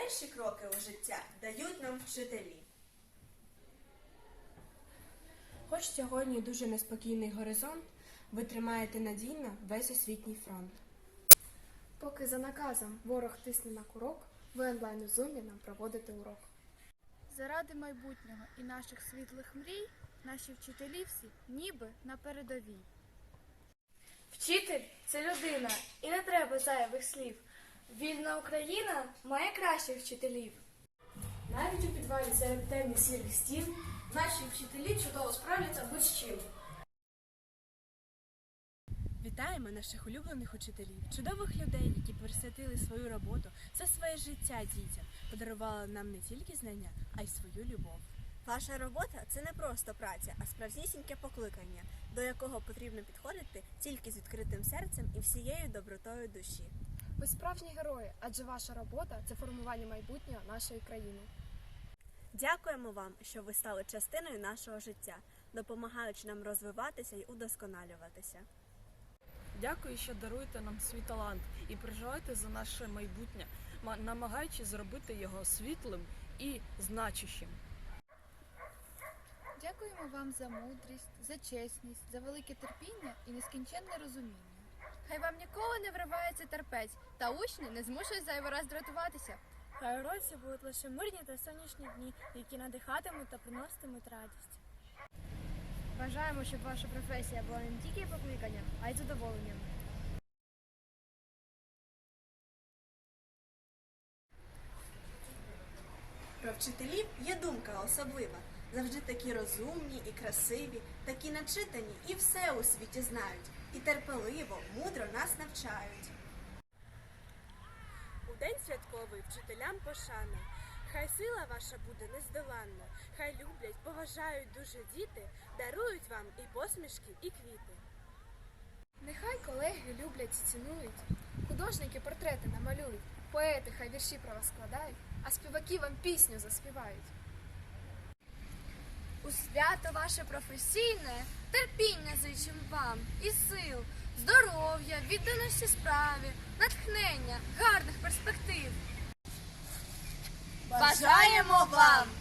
Перші кроки у життя дають нам вчителі. Хоч сьогодні дуже неспокійний горизонт, ви тримаєте надійно весь освітній фронт. Поки за наказом ворог тисне на курок, ви онлайн у зумі нам проводите урок. Заради майбутнього і наших світлих мрій наші вчителі всі ніби на передовій. Вчитель це людина, і не треба зайвих слів. Вільна Україна має кращих вчителів. Навіть у підвалі серед темних сірих стін наші вчителі чудово справляться будь-з чим. Вітаємо наших улюблених учителів, чудових людей, які присвятили свою роботу, все своє життя дітям, подарували нам не тільки знання, а й свою любов. Ваша робота це не просто праця, а справжнісіньке покликання, до якого потрібно підходити тільки з відкритим серцем і всією добротою душі. Ви справжні герої, адже ваша робота це формування майбутнього нашої країни. Дякуємо вам, що ви стали частиною нашого життя, допомагаючи нам розвиватися і удосконалюватися. Дякую, що даруєте нам свій талант і переживаєте за наше майбутнє, намагаючись зробити його світлим і значущим. Дякуємо вам за мудрість, за чесність, за велике терпіння і нескінченне розуміння. Хай вам ніколи не вривається терпець, та учні не змушують зайвий раз дратуватися. Хай уроці будуть лише мирні та сонячні дні, які надихатимуть та приноситимуть радість. Бажаємо, щоб ваша професія була не тільки покликанням, а й задоволенням. Про вчителів є думка особлива. Завжди такі розумні і красиві, такі начитані і все у світі знають, і терпеливо, мудро нас навчають. У день святковий вчителям пошана. Хай сила ваша буде нездоланна, хай люблять, поважають дуже діти, дарують вам і посмішки, і квіти. Нехай колеги люблять і цінують, художники портрети намалюють, поети хай вірші про вас складають, а співаки вам пісню заспівають. У свято ваше професійне терпіння зичим вам і сил, здоров'я, відданості справі, натхнення, гарних перспектив. Бажаємо вам!